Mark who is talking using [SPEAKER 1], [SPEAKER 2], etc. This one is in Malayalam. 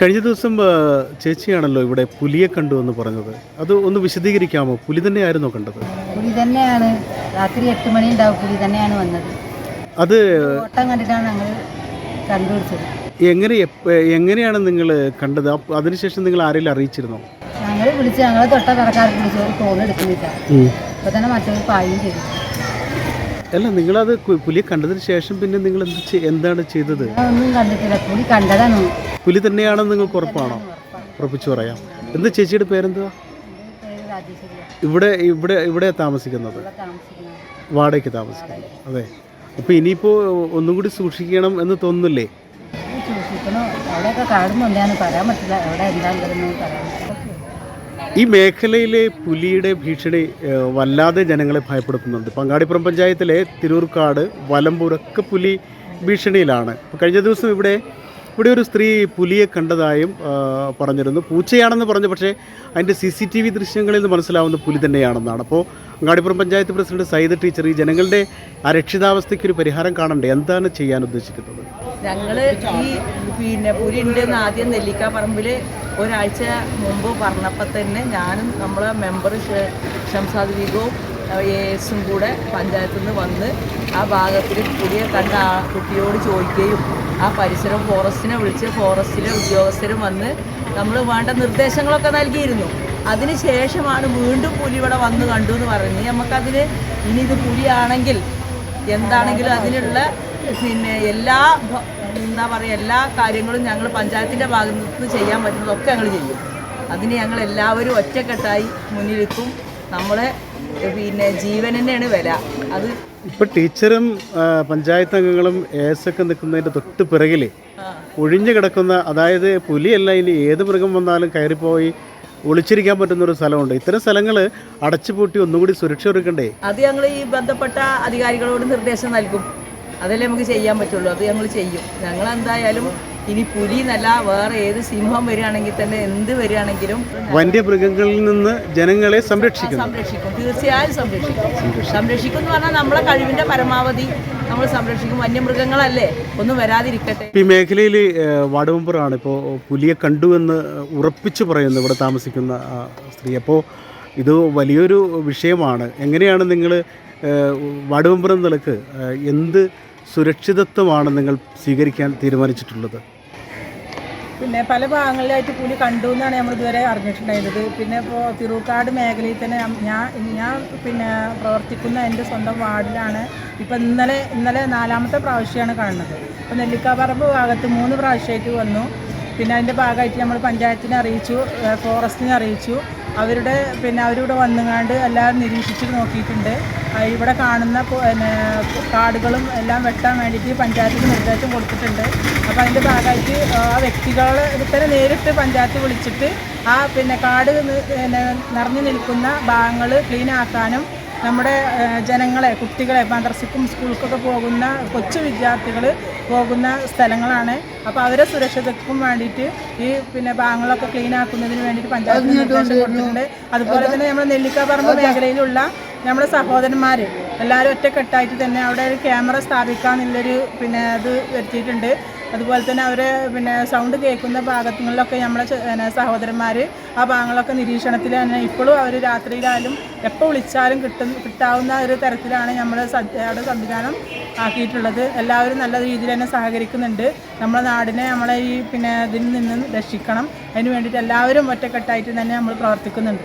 [SPEAKER 1] കഴിഞ്ഞ ദിവസം ചേച്ചിയാണല്ലോ ഇവിടെ പുലിയെ കണ്ടു എന്ന് പറഞ്ഞത്. അത് ഒന്ന് വിശദീകരിക്കാമോ? പുലി തന്നെയായിരുന്നോ കണ്ടത്?
[SPEAKER 2] പുലി തന്നെയാണ്. രാത്രി എട്ട് മണി ഉണ്ടാവും പുലി തന്നെയാണ് വന്നത്.
[SPEAKER 1] അത്
[SPEAKER 2] ഓട്ടം കണ്ടിട്ടാണ് ഞങ്ങൾ കണ്ടുപിടിച്ചത്
[SPEAKER 1] എങ്ങനെ എങ്ങനെയാണ് നിങ്ങൾ കണ്ടത്? അതിനുശേഷം നിങ്ങൾ ആരെങ്കിലും അറിയിച്ചിരുന്നോ?
[SPEAKER 2] ഞങ്ങൾ വിളിച്ച് ഞങ്ങൾ തൊട്ട കടക്കാർക്ക് വിളിച്ച് ഒരു ഫോൺ എടുക്കുന്നില്ല. അപ്പോൾ തന്നെ മറ്റൊരു പായും ചെയ്തു.
[SPEAKER 1] അല്ല നിങ്ങളത് പുലിയെ കണ്ടതിന് ശേഷം പിന്നെ നിങ്ങൾ എന്ത് എന്താണ് ചെയ്തത്?
[SPEAKER 2] ഒന്നും കണ്ടിട്ടില്ല. പുലി കണ്ടതാണ്.
[SPEAKER 1] പുലി തന്നെയാണെന്ന് നിങ്ങൾക്ക് ഉറപ്പാണോ? ഉറപ്പിച്ചു പറയാം. എന്ത് ചേച്ചിയുടെ പേരെന്തുവാ? ഇവിടെ ഇവിടെ ഇവിടെ താമസിക്കുന്നത്. വാടകയ്ക്ക് താമസിക്കുന്നത്. അതെ. അപ്പോൾ ഇനിയിപ്പോൾ ഒന്നും കൂടി സൂക്ഷിക്കണം എന്ന് തോന്നുന്നില്ലേ? ഈ മേഖലയിലെ പുലിയുടെ ഭീഷണി വല്ലാതെ ജനങ്ങളെ ഭയപ്പെടുത്തുന്നുണ്ട്. പങ്കാടിപ്പുറം പഞ്ചായത്തിലെ തിരൂർക്കാട് വലമ്പൂരൊക്കെ പുലി ഭീഷണിയിലാണ്. കഴിഞ്ഞ ദിവസം ഇവിടെ ഇവിടെ ഒരു സ്ത്രീ പുലിയെ കണ്ടതായും പറഞ്ഞിരുന്നു. പൂച്ചയാണെന്ന് പറഞ്ഞു പക്ഷേ അതിന്റെ സി സി ടി വി ദൃശ്യങ്ങളിൽ നിന്ന് മനസ്സിലാവുന്ന പുലി തന്നെയാണെന്നാണ്. അപ്പോൾ അങ്ങാടിപ്പുറം പഞ്ചായത്ത് പ്രസിഡന്റ് സൈദ് ടീച്ചർ ഈ ജനങ്ങളുടെ ആ രക്ഷിതാവസ്ഥയ്ക്ക് ഒരു പരിഹാരം കാണണ്ടേ? എന്താണ് ചെയ്യാൻ ഉദ്ദേശിക്കുന്നത്?
[SPEAKER 3] ഞങ്ങൾ ഈ പിന്നെ പുലി ഉണ്ടെന്ന് ആദ്യം നെല്ലിക്ക പറമ്പിൽ ഒരാഴ്ച മുമ്പ് പറഞ്ഞപ്പോൾ തന്നെ ഞാനും നമ്മളെ മെമ്പർ ഷംസാദ് വീഗവും എസും കൂടെ പഞ്ചായത്തിൽ നിന്ന് വന്ന് ആ ഭാഗത്തിൽ പുതിയ കണ്ട ആ കുട്ടിയോട് ചോദിക്കുകയും ആ പരിസരം ഫോറസ്റ്റിനെ വിളിച്ച് ഫോറസ്റ്റിലെ ഉദ്യോഗസ്ഥരും വന്ന് നമ്മൾ വേണ്ട നിർദ്ദേശങ്ങളൊക്കെ നൽകിയിരുന്നു. അതിന് ശേഷമാണ് വീണ്ടും പുലി ഇവിടെ വന്ന് കണ്ടു എന്ന് പറഞ്ഞ് നമുക്കതിന് ഇനി ഇത് പുലിയാണെങ്കിൽ എന്താണെങ്കിലും അതിനുള്ള പിന്നെ എല്ലാ എന്താ പറയുക എല്ലാ കാര്യങ്ങളും ഞങ്ങൾ പഞ്ചായത്തിന്റെ ഭാഗത്ത് നിന്ന് ചെയ്യാൻ പറ്റുന്നതൊക്കെ ഞങ്ങൾ ചെയ്യും. അതിന് ഞങ്ങൾ എല്ലാവരും ഒറ്റക്കെട്ടായി മുന്നിലെത്തും നമ്മളെ പിന്നെ ജീവൻ തന്നെയാണ് വില. അത്
[SPEAKER 1] ഇപ്പൊ ടീച്ചറും പഞ്ചായത്ത് അംഗങ്ങളും ഏസ് ഒക്കെ നിൽക്കുന്നതിന്റെ തൊട്ട് പിറകിൽ ഒഴിഞ്ഞു കിടക്കുന്ന അതായത് പുലിയല്ല ഇനി ഏത് മൃഗം വന്നാലും കയറിപ്പോയി ഒളിച്ചിരിക്കാൻ പറ്റുന്ന ഒരു സ്ഥലമുണ്ട്. ഇത്തരം സ്ഥലങ്ങൾ അടച്ചുപൂട്ടി ഒന്നുകൂടി സുരക്ഷ ഒരുക്കണ്ടേ?
[SPEAKER 3] അത് ഞങ്ങൾ ഈ ബന്ധപ്പെട്ട അധികാരികളോട് നിർദ്ദേശം നൽകും. അതല്ലേ നമുക്ക് ചെയ്യാൻ പറ്റുള്ളൂ. അത് ഞങ്ങൾ ചെയ്യും. ഞങ്ങൾ എന്തായാലും ഇനി പുലി എന്നല്ല വേറെ ഏത് സിംഹം വരികയാണെങ്കിൽ തന്നെ എന്ത് വരികയാണെങ്കിലും
[SPEAKER 1] വന്യമൃഗങ്ങളിൽ നിന്ന് ജനങ്ങളെ സംരക്ഷിക്കും
[SPEAKER 3] സംരക്ഷിക്കും. തീർച്ചയായും സംരക്ഷിക്കും. സംരക്ഷിക്കും എന്ന് പറഞ്ഞാൽ നമ്മളെ കഴിവിന്റെ പരമാവധി നമ്മൾ സംരക്ഷിക്കും. വന്യമൃഗങ്ങളല്ലേ? ഒന്നും വരാതിരിക്കട്ടെ.
[SPEAKER 1] ഈ മേഖലയിൽ വാടുമ്പറാണ് ഇപ്പോൾ പുലിയെ കണ്ടു എന്ന് ഉറപ്പിച്ചു പറയുന്നു ഇവിടെ താമസിക്കുന്ന സ്ത്രീ. അപ്പോൾ ഇത് വലിയൊരു വിഷയമാണ്. എങ്ങനെയാണ് നിങ്ങൾ വാർഡ് നിലയ്ക്ക് എന്ത് സുരക്ഷിതത്വമാണ് നിങ്ങൾ സ്വീകരിക്കാൻ തീരുമാനിച്ചിട്ടുള്ളത്?
[SPEAKER 4] പിന്നെ പല ഭാഗങ്ങളിലായിട്ട് പുലി കണ്ടു എന്നാണ് നമ്മൾ ഇതുവരെ അറിഞ്ഞിട്ടുണ്ടായിരുന്നത്. പിന്നെ ഇപ്പോൾ തിറൂക്കാട് മേഖലയിൽ തന്നെ ഞാൻ ഞാൻ പിന്നെ പ്രവർത്തിക്കുന്ന എന്റെ സ്വന്തം വാർഡിലാണ് ഇപ്പം ഇന്നലെ ഇന്നലെ നാലാമത്തെ പ്രാവശ്യമാണ് കാണുന്നത്. ഇപ്പോൾ നെല്ലിക്കാപ്പറമ്പ് ഭാഗത്ത് മൂന്ന് പ്രാവശ്യമായിട്ട് വന്നു. പിന്നെ അതിന്റെ ഭാഗമായിട്ട് നമ്മൾ പഞ്ചായത്തിനെ അറിയിച്ചു ഫോറസ്റ്റിനെ അറിയിച്ചു. അവരുടെ പിന്നെ അവരിവിടെ വന്നുകാണ്ട് എല്ലാവരും നിരീക്ഷിച്ച് നോക്കിയിട്ടുണ്ട്. ഇവിടെ കാണുന്ന പിന്നെ കാടുകളും എല്ലാം വെട്ടാൻ വേണ്ടിയിട്ട് പഞ്ചായത്തിന് നിർദ്ദേശം കൊടുത്തിട്ടുണ്ട്. അപ്പോൾ അതിന്റെ ഭാഗമായിട്ട് ആ വ്യക്തികളെ ഇത്തരം നേരിട്ട് പഞ്ചായത്ത് വിളിച്ചിട്ട് ആ പിന്നെ കാട് പിന്നെ നിറഞ്ഞു നിൽക്കുന്ന ഭാഗങ്ങൾ ക്ലീൻ ആക്കാനും നമ്മുടെ ജനങ്ങളെ കുട്ടികളെ മദ്രസക്കും സ്കൂൾക്കൊക്കെ പോകുന്ന കൊച്ചു വിദ്യാർത്ഥികൾ പോകുന്ന സ്ഥലങ്ങളാണ്. അപ്പോൾ അവരെ സുരക്ഷിതക്കും വേണ്ടിയിട്ട് ഈ പിന്നെ ഭാഗങ്ങളൊക്കെ ക്ലീൻ ആക്കുന്നതിന് വേണ്ടിയിട്ട് പഞ്ചായത്ത് നിർദ്ദേശം കൊടുത്തിട്ടുണ്ട്. അതുപോലെ തന്നെ നമ്മുടെ നെല്ലിക്കാപ്പറമ്പ് മേഖലയിലുള്ള നമ്മുടെ സഹോദരന്മാർ എല്ലാവരും ഒറ്റക്കെട്ടായിട്ട് തന്നെ അവിടെ ഒരു ക്യാമറ സ്ഥാപിക്കാമെന്നുള്ളൊരു പിന്നെ അത് വരുത്തിയിട്ടുണ്ട്. അതുപോലെ തന്നെ അവർ പിന്നെ സൗണ്ട് കേൾക്കുന്ന ഭാഗങ്ങളിലൊക്കെ നമ്മളെ സഹോദരന്മാർ ആ ഭാഗങ്ങളൊക്കെ നിരീക്ഷണത്തിൽ തന്നെ ഇപ്പോഴും അവർ രാത്രിയിലായാലും എപ്പോൾ വിളിച്ചാലും കിട്ടും കിട്ടാവുന്ന ഒരു തരത്തിലാണ് നമ്മൾ അവിടെ സംവിധാനം ആക്കിയിട്ടുള്ളത്. എല്ലാവരും നല്ല രീതിയിൽ തന്നെ സഹകരിക്കുന്നുണ്ട്. നമ്മളെ നാടിനെ നമ്മളെ ഈ പിന്നെ ഇതിൽ നിന്ന് രക്ഷിക്കണം. അതിന് വേണ്ടിയിട്ട് എല്ലാവരും ഒറ്റക്കെട്ടായിട്ട് തന്നെ നമ്മൾ പ്രവർത്തിക്കുന്നുണ്ട്.